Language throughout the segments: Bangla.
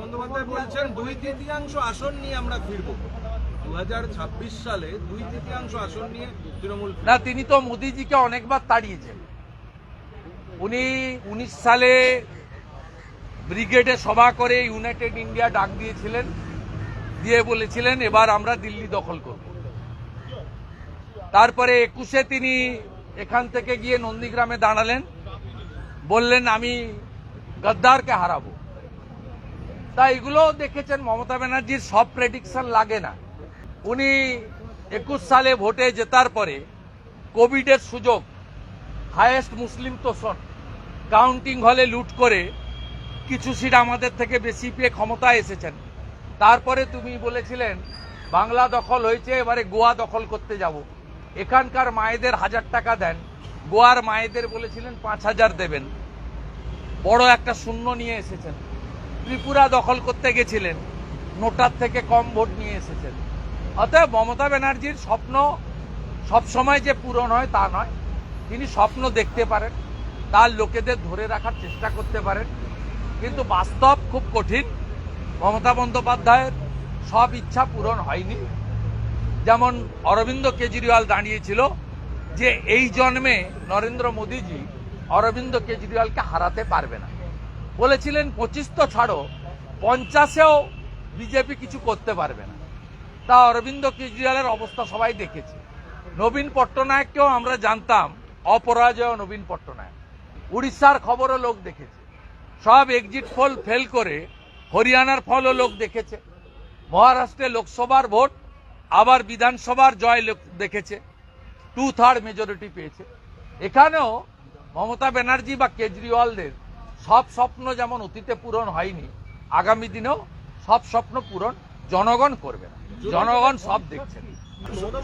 বন্দ্যোপাধ্যায় বলছেন দুই তৃতীয়াংশ আসন নিয়ে আমরা ফিরবো। সালে দুই তৃতীয়াংশ আসন নিয়ে তৃণমূল না, তিনি তো মোদিজিকে অনেকবার তাড়িয়েছেন। উনি উনিশ সালে ব্রিগেডে সভা করে ইউনাইটেড ইন্ডিয়া ডাক দিয়েছিলেন, দিয়ে বলেছিলেন, এবার আমরা দিল্লি দখল করব। তারপরে একুশে তিনি এখান থেকে গিয়ে নন্দীগ্রামে দাঁড়ালেন। বললেন, আমি গদ্দারকে হারাবো। তা এগুলো দেখেছেন মমতা ব্যানার্জির সব প্রেডিকশন লাগে না। উনি একুশ সালে ভোটে জেতার পরে কোভিডের সুযোগ হায়েস্ট মুসলিম তোষণ কাউন্টিং হলে লুট করে কিছু সিট আমাদের থেকে বেশি পেয়ে ক্ষমতায় এসেছেন। তারপরে তুমি বলেছিলেন, বাংলা দখল হয়েছে, এবারে গোয়া দখল করতে যাব। এখানকার মায়েদের হাজার টাকা দেন, গোয়ার মায়েদের বলেছিলেন পাঁচ হাজার দেবেন। বড় একটা শূন্য নিয়ে এসেছেন। ত্রিপুরা দখল করতে গেছিলেন। নোটার থেকে কম ভোট নিয়ে এসেছেন। অতএব মমতা ব্যানার্জির স্বপ্ন সবসময় যে পূরণ হয় তা নয়। তিনি স্বপ্ন দেখতে পারেন, তার লোকেদের ধরে রাখার চেষ্টা করতে পারেন। কিন্তু বাস্তব খুব কঠিন। মমতা বন্দ্যোপাধ্যায়ের সব ইচ্ছা পূরণ হয়নি। যেমন অরবিন্দ কেজরিওয়াল দাঁড়িয়েছিল যে এই জন্মে নরেন্দ্র মোদীজি অরবিন্দ কেজরিওয়ালকে হারাতে পারবে না। বলেছিলেন, পঁচিশ তো ছাড়ো, পঞ্চাশেও বিজেপি কিছু করতে পারবে না। তা অরবিন্দ কেজরিওয়ালের অবস্থা সবাই দেখেছে। নবীন পট্টনায়ককেও আমরা জানতাম, অপরাজয় নবীন পট্টনায়ক। উড়িষ্যার খবরও লোক দেখেছে। সব এক্সিট পোল ফেল করে হরিয়ানার ফলও লোক দেখেছে। মহারাষ্ট্রে লোকসভার ভোট, আবার বিধানসভার জয় লোক দেখেছে। টু থার্ড মেজরিটি পেয়েছে। এখানেও মমতা ব্যানার্জি বা কেজরিওয়ালদের সব স্বপ্ন যেমন অতীতে পূরণ হয়নি আগামী দিনেও সব স্বপ্ন পূরণ জনগণ করবে না। জনগণ সব দেখছেন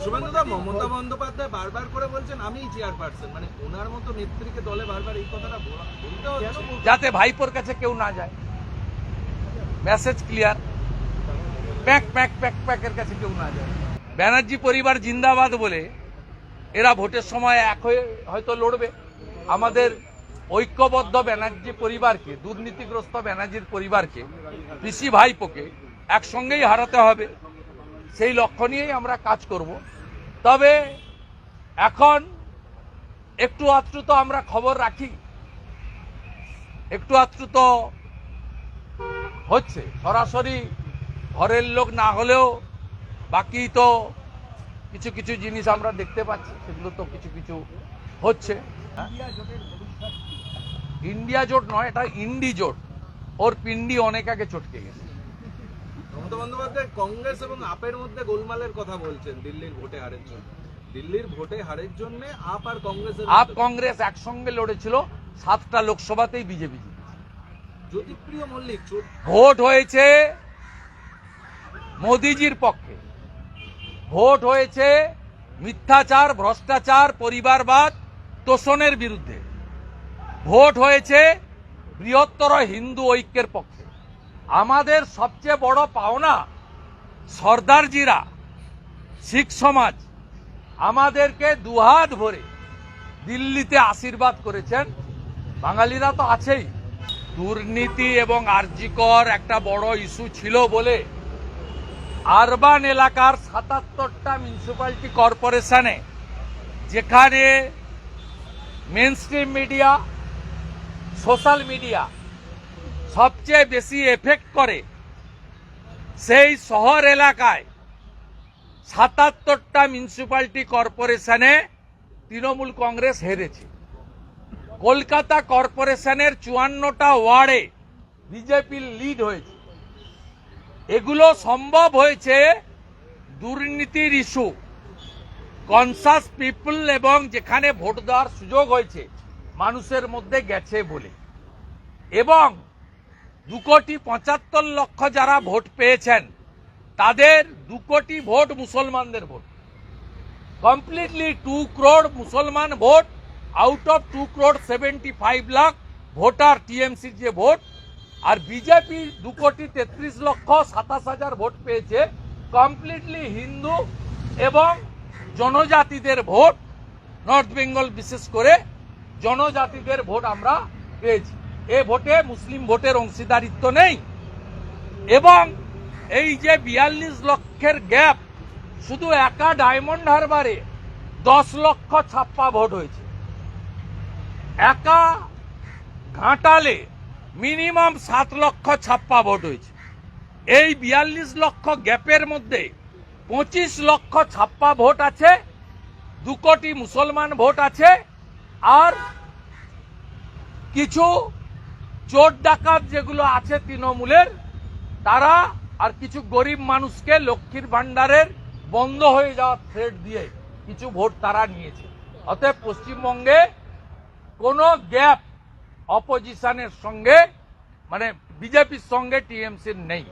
শুভেন্দুদা মমতা বন্দ্যোপাধ্যায় বারবার করে বলছেন আমিই চেয়ারপারসন। মানে ওনার মতো নেত্রীকে দলে বারবার এই কথাটা বলা- বলতে হচ্ছে। যাতে ভাইপোর কাছে কেউ না যায়। Message clear pack pack pack প্যাকের কাছে কেউ না যায়। ব্যানার্জি পরিবার জিন্দাবাদ বলে এরা ভোটের সময় এক হয়ে হয়তো লড়বে। আমাদের ঐক্যবদ্ধ ব্যানার্জি পরিবারকে, দুর্নীতিগ্রস্ত ব্যানার্জির পরিবারকে, পিসি ভাইপোকে একসঙ্গেই হারাতে হবে। সেই লক্ষ্য নিয়েই আমরা কাজ করব। তবে এখন একটু আধটু তো আমরা খবর রাখি। একটু আধটু তো হচ্ছে। সরাসরি ঘরের লোক না হলেও বাকি তো কিছু কিছু জিনিস আমরা দেখতে পাচ্ছি, সেগুলো তো কিছু কিছু হচ্ছে। ইন্ডিয়া জোট নয় এটা ইন্ডি জোট। ওর পিন্ডি অনেক আগে চটকে গেছে। মমতা বন্দ্যোপাধ্যায় কংগ্রেস এবং আপের মধ্যে গোলমালের কথা বলছেন দিল্লির ভোটে হারের জন্য। দিল্লির ভোটে হারের জন্য আপ আর কংগ্রেসের আপ কংগ্রেস একসঙ্গে লড়েছিল সাতটা লোকসভাতেই বিজেপি জ্যোতিপ্রিয় মল্লিক ভোট হয়েছে মোদিজির পক্ষে। ভোট হয়েছে মিথ্যাচার ভ্রষ্টাচার পরিবারবাদ তোষণের বিরুদ্ধে। ভোট হয়েছে বৃহত্তর হিন্দু ঐক্যের পক্ষে। আমাদের সবচেয়ে বড় পাওনা সর্দারজিরা শিখ সমাজ। আমাদেরকে দুহাত ভরে দিল্লিতে আশীর্বাদ করেছেন। বাঙালিরা তো আছেই। দুর্নীতি এবং আর্জিকর একটা বড় ইস্যু ছিল বলে আরবান এলাকার সাতাত্তরটা মিউনিসিপ্যালিটি কর্পোরেশনে যেখানে মেন মিডিয়া সোশ্যাল মিডিয়া সবচেয়ে বেশি এফেক্ট করে সেই শহর এলাকায় সাতাত্তরটা মিউনিসিপ্যালিটি কর্পোরেশনে তৃণমূল কংগ্রেস হেরেছে। কলকাতা কর্পোরেশনের চুয়ান্নটা ওয়ার্ডে বিজেপির লিড হয়েছে। এগুলো সম্ভব হয়েছে দুর্নীতির ইস্যু কনসাস পিপল এবং যেখানে ভোট দেওয়ার সুযোগ হয়েছে মানুষের মধ্যে গেছে বলে। এবং দু কোটি পঁচাত্তর লক্ষ যারা ভোট পেয়েছেন, তাদের দু কোটি ভোট মুসলমানদের ভোট। কমপ্লিটলি টু ক্রোড মুসলমান vote out of two crore seventy five lakh voter টিএমসির যে ভোট, আর বিজেপি দু কোটি তেত্রিশ লক্ষ সাতাশ হাজার ভোট পেয়েছে। কমপ্লিটলি হিন্দু এবং জনজাতিদের ভোট নর্থ বেঙ্গল বিশেষ করে। জনজাতিদের ভোট আমরা পেয়েছি। এ ভোটে মুসলিম ভোটের অংশীদারিত্ব নেই। এবং এই যে বিয়াল্লিশ লক্ষের গ্যাপ, শুধু একা ডায়মন্ড হারবারে দশ লক্ষ ছাপ্পা ভোট হয়েছে। একা ঘাটালে মিনিমাম সাত লক্ষ ছাপ্পা ভোট হয়েছে। এই বিয়াল্লিশ লক্ষ গ্যাপের মধ্যে পঁচিশ লক্ষ ছাপ্পা ভোট আছে, দু কোটি মুসলমান ভোট আছে আর কিছু চোর ডাকাত যেগুলো আছে তৃণমূলের, তারা আর কিছু গরিব মানুষকে লক্ষ্মীর ভাণ্ডারের বন্ধ হয়ে যাওয়ার থ্রেট দিয়ে কিছু ভোট তারা নিয়েছে। অতএব পশ্চিমবঙ্গে কোনো গ্যাপ অপোজিশনের সঙ্গে মানে বিজেপির সঙ্গে টিএমসির নেই।